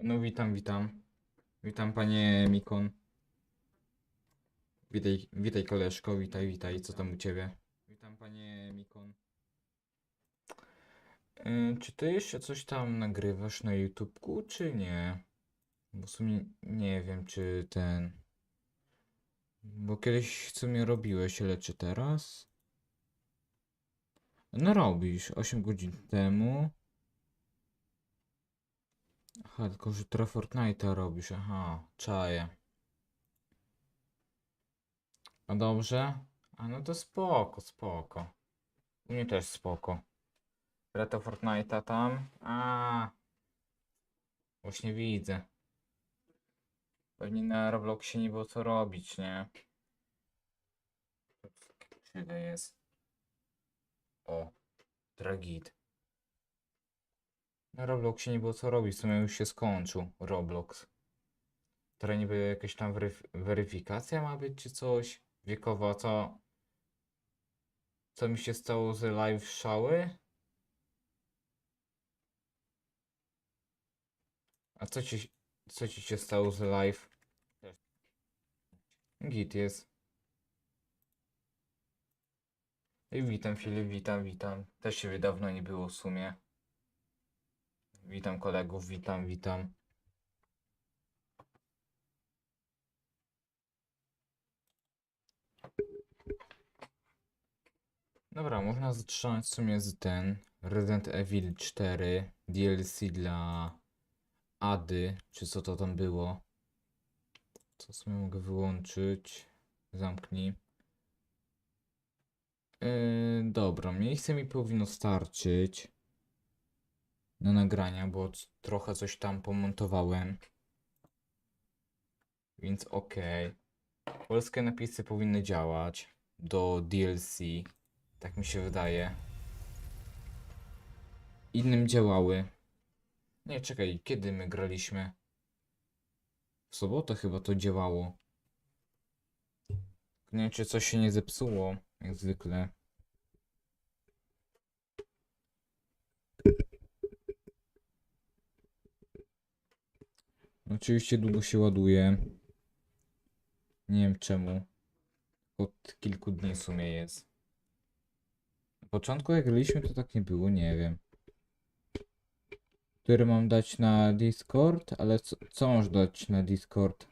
No witam, witam. Witam panie Mikon. Witaj, witaj koleżko, witaj, witaj, co tam u ciebie? Witam panie Mikon. Y, czy ty jeszcze coś tam nagrywasz na YouTubku, czy nie? Bo w sumie nie wiem, czy ten... Bo kiedyś w sumie robiłeś, ale czy teraz? No robisz, 8 godzin temu. Aha, tylko że teraz Fortnite'a robisz, aha, czaję. A dobrze? A no to spoko, spoko. U mnie też spoko. To Fortnite'a tam? A, Właśnie widzę. Pewnie na Robloxie nie było co robić, nie? Ile jest? O, Dragit. Na Robloxie nie było co robić, w sumie już się skończył Roblox. Teraz niby jakaś tam weryf weryfikacja ma być czy coś wiekowa, co co mi się stało z live szały? A co ci, co ci się stało z live? Git jest. I witam Filip, witam, witam. Też się dawno nie było w sumie. Witam kolegów, witam, witam. Dobra, można zatrzymać w sumie z ten Resident Evil 4 DLC dla Ady, czy co to tam było. Co w sumie mogę wyłączyć? Zamknij. Yy, dobra, miejsce mi powinno starczyć na nagrania, bo trochę coś tam pomontowałem. Więc okej. Polskie napisy powinny działać do DLC. Tak mi się wydaje. Innym działały. Nie, czekaj, kiedy my graliśmy? W sobotę chyba to działało. Nie wiem, czy coś się nie zepsuło, jak zwykle. Oczywiście długo się ładuje. Nie wiem czemu. Od kilku dni w sumie jest. Na początku jak graliśmy to tak nie było, nie wiem. Który mam dać na Discord? Ale co, co masz dać na Discord?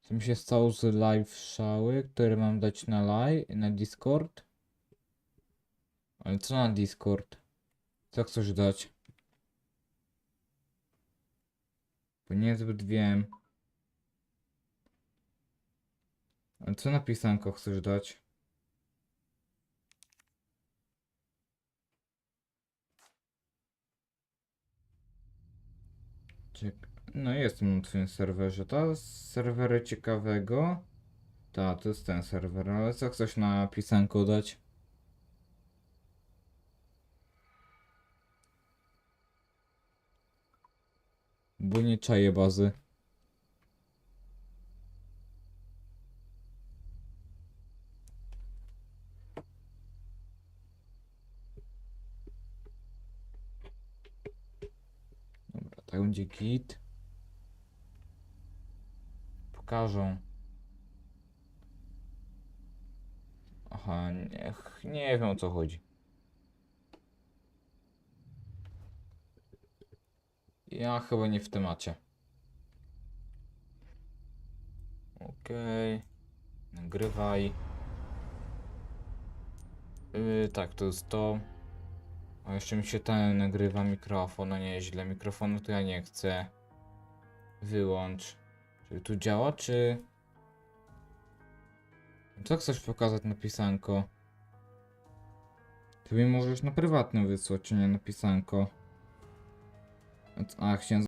Co mi się stało z live szały, które mam dać na live, na Discord? Ale co na Discord? Co chcesz dać? Bo niezbyt wiem. Ale co na pisanko chcesz dać? Czek no jestem na twoim serwerze. To serwery ciekawego. Tak, to jest ten serwer, ale co chcesz na pisanko dać? Bo nie czaję bazy. Dobra, tak będzie git. Pokażą. Aha, nie, nie wiem o co chodzi. Ja chyba nie w temacie. Okej. Nagrywaj. Yy, tak, to jest to. A jeszcze mi się ten nagrywa mikrofon, no nieźle. Mikrofonu to ja nie chcę. Wyłącz. Czy tu działa, czy... Co chcesz pokazać na pisanko? Ty mi możesz na prywatnym wysłać, nie na pisanko. A, chciałem